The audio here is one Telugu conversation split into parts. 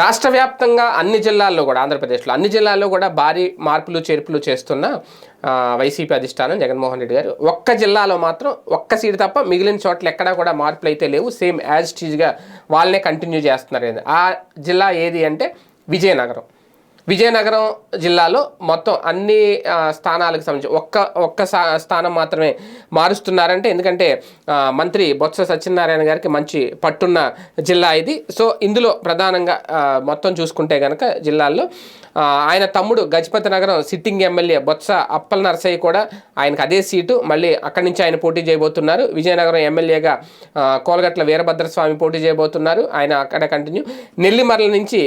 రాష్ట్ర వ్యాప్తంగా అన్ని జిల్లాల్లో కూడా ఆంధ్రప్రదేశ్లో అన్ని జిల్లాల్లో కూడా భారీ మార్పులు చేర్పులు చేస్తున్న వైసీపీ అధిష్టానం జగన్మోహన్ రెడ్డి గారు. ఒక్క జిల్లాలో మాత్రం ఒక్క సీటు తప్ప మిగిలిన చోట్ల ఎక్కడా కూడా మార్పులు అయితే లేవు. సేమ్ యాజ్ టీజ్గా వాళ్ళనే కంటిన్యూ చేస్తున్నారు. ఆ జిల్లా ఏది అంటే విజయనగరం. విజయనగరం జిల్లాలో మొత్తం అన్ని స్థానాలకు సంబంధించి ఒక్క ఒక్క సా- స్థానం మాత్రమే మారుస్తున్నారంటే ఎందుకంటే మంత్రి బొత్స సత్యనారాయణ గారికి మంచి పట్టున్న జిల్లా ఇది. సో ఇందులో ప్రధానంగా మొత్తం చూసుకుంటే కనుక జిల్లాల్లో ఆయన తమ్ముడు గజపతి నగరం సిట్టింగ్ ఎమ్మెల్యే బొత్స అప్పల నరసయ్య కూడా ఆయనకు అదే సీటు. మళ్ళీ అక్కడి నుంచి ఆయన పోటీ చేయబోతున్నారు. విజయనగరం ఎమ్మెల్యేగా కోలగట్ల వీరభద్రస్వామి పోటీ చేయబోతున్నారు. ఆయన అక్కడ కంటిన్యూ. నెల్లిమర్ల నుంచి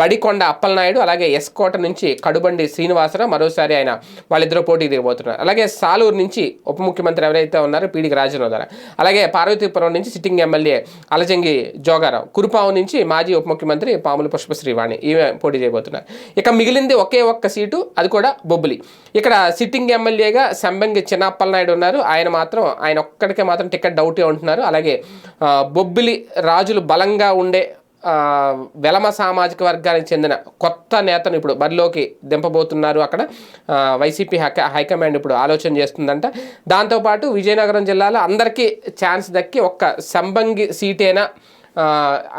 బడికొండ అప్పలనాయుడు అలాగే అలాగే ఎస్కోట నుంచి కడుబండి శ్రీనివాసరావు మరోసారి ఆయన వాళ్ళిద్దరూ పోటీ దిగబోతున్నారు. అలాగే సాలూరు నుంచి ఉప ముఖ్యమంత్రి ఎవరైతే ఉన్నారో పీడికి రాజనోదర. అలాగే పార్వతీపురం నుంచి సిట్టింగ్ ఎమ్మెల్యే అలజంగి జోగారావు. కురుపావు నుంచి మాజీ ఉప ముఖ్యమంత్రి పాముల పుష్పశ్రీవాణి ఈమె పోటీ చేయబోతున్నారు ఇక మిగిలింది ఒకే ఒక్క సీటు అది కూడా బొబ్బిలి. ఇక్కడ సిట్టింగ్ ఎమ్మెల్యేగా సంబంగి చిన్నప్పలనాయుడు ఉన్నారు. ఆయన మాత్రం ఆయన ఒక్కడికే మాత్రం టికెట్ డౌటే ఉంటున్నారు. అలాగే బొబ్బిలి రాజులు బలంగా ఉండే వెలమ సామాజిక వర్గానికి చెందిన కొత్త నేతను ఇప్పుడు బరిలోకి దింపబోతున్నారు అక్కడ. వైసీపీ హైక హైకమాండ్ ఇప్పుడు ఆలోచన చేస్తుందంట. దాంతోపాటు విజయనగరం జిల్లాలో అందరికీ ఛాన్స్ దక్కి ఒక్క సంబంగి సీటేనా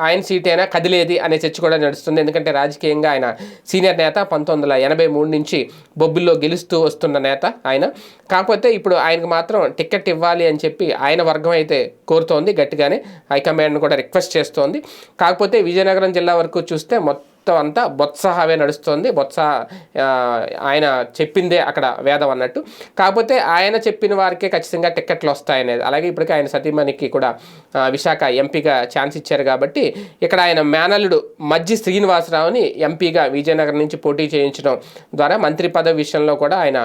ఆయన సీట్ అయినా కదిలేది అనే చర్చ కూడా నడుస్తుంది. ఎందుకంటే రాజకీయంగా ఆయన సీనియర్ నేత పంతొమ్మిది వందల ఎనభై మూడు నుంచి బొబ్బిల్లో గెలుస్తూ వస్తున్న నేత ఆయన. కాకపోతే ఇప్పుడు ఆయనకు మాత్రం టికెట్ ఇవ్వాలి అని చెప్పి ఆయన వర్గం అయితే కోరుతోంది గట్టిగానే. హైకమాండ్ను కూడా రిక్వెస్ట్ చేస్తోంది. కాకపోతే విజయనగరం జిల్లా వరకు చూస్తే మొత్తం మొత్తం అంతా బొత్స నడుస్తోంది. నడుస్తుంది బొత్స ఆయన చెప్పిందే అక్కడ వేదం అన్నట్టు. కాకపోతే ఆయన చెప్పిన వారికే ఖచ్చితంగా టిక్కెట్లు వస్తాయనేది. అలాగే ఇప్పటికే ఆయన సతీమణికి కూడా విశాఖ ఎంపీగా ఛాన్స్ ఇచ్చారు కాబట్టి ఇక్కడ ఆయన మేనల్లుడు మజ్జి శ్రీనివాసరావుని ఎంపీగా విజయనగరం నుంచి పోటీ చేయించడం ద్వారా మంత్రి పదవి విషయంలో కూడా ఆయన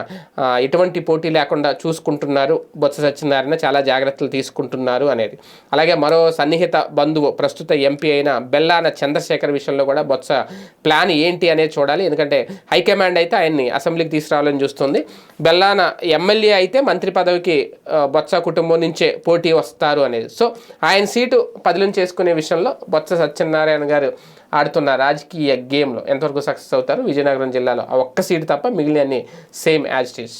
ఎటువంటి పోటీ లేకుండా చూసుకుంటున్నారు. బొత్స సత్యనారాయణ చాలా జాగ్రత్తలు తీసుకుంటున్నారు అనేది. అలాగే మరో సన్నిహిత బంధువు ప్రస్తుత ఎంపీ అయిన బెల్లాన చంద్రశేఖర్ విషయంలో కూడా బొత్స ప్లాన్ ఏంటి అనేది చూడాలి. ఎందుకంటే హైకమాండ్ అయితే ఆయన్ని అసెంబ్లీకి తీసుకురావాలని చూస్తుంది. బెల్లాన ఎమ్మెల్యే అయితే మంత్రి పదవికి బొత్స కుటుంబం నుంచే పోటీ వస్తారు అనేది సో ఆయన సీటు పదిలం చేసుకునే విషయంలో బొత్స సత్యనారాయణ గారు ఆడుతున్న రాజకీయ గేమ్లో ఎంతవరకు సక్సెస్ అవుతారు? విజయనగరం జిల్లాలో ఆ ఒక్క సీటు తప్ప మిగిలిన సేమ్ యాజ్ ఇట్